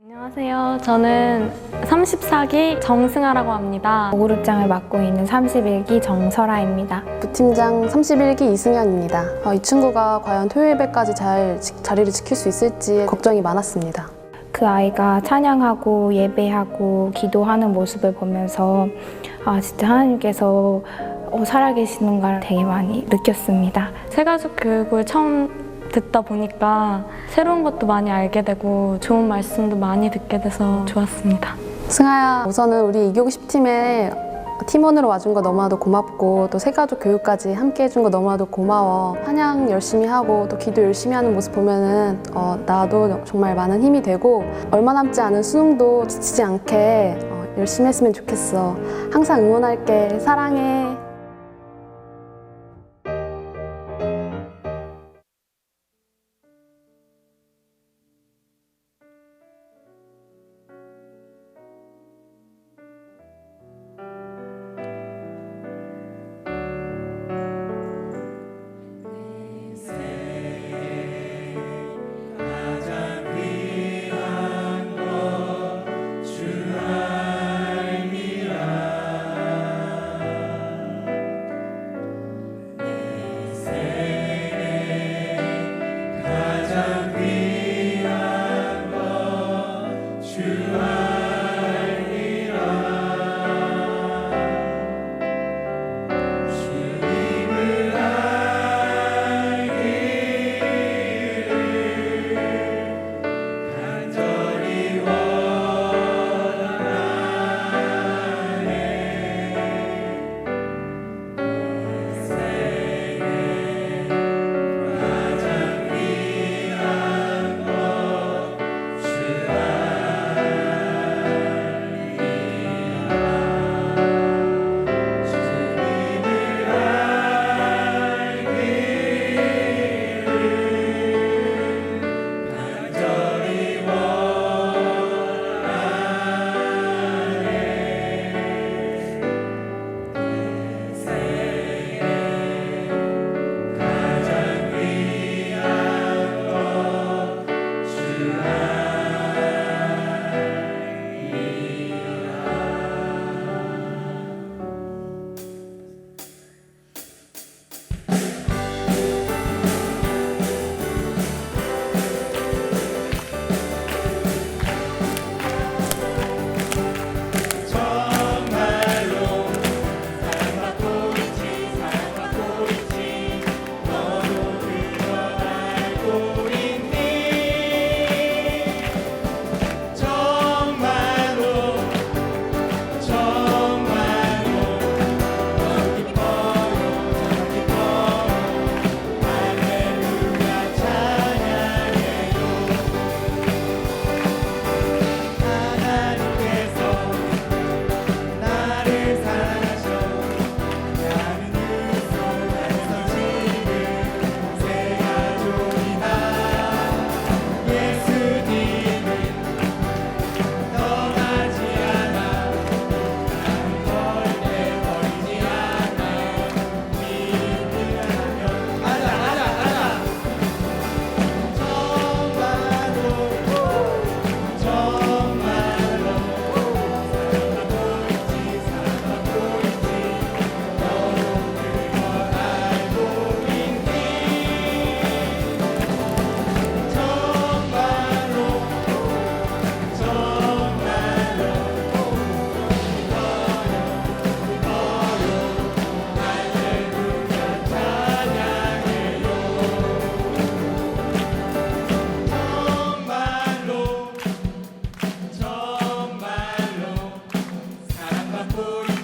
안녕하세요. 저는 34기 정승아라고 합니다. 오그룹장을 맡고 있는 31기 정설아입니다. 부팀장 31기 이승현입니다. 어, 이 친구가 과연 토요 예배까지 잘 지- 자리를 지킬 수 있을지 걱정이 많았습니다. 그 아이가 찬양하고 예배하고 기도하는 모습을 보면서 아 진짜 하나님께서 어, 살아계시는 걸 되게 많이 느꼈습니다. 새가족 교육을 처음 듣다 보니까 새로운 것도 많이 알게 되고 좋은 말씀도 많이 듣게 돼서 좋았습니다. 승아야, 우선은 우리 이교구 10팀에 팀원으로 와준 거 너무나도 고맙고 또 새가족 교육까지 함께 해준 거 너무나도 고마워. 찬양 열심히 하고 또 기도 열심히 하는 모습 보면은 어, 나도 정말 많은 힘이 되고 얼마 남지 않은 수능도 지치지 않게 어, 열심히 했으면 좋겠어. 항상 응원할게. 사랑해. to for you.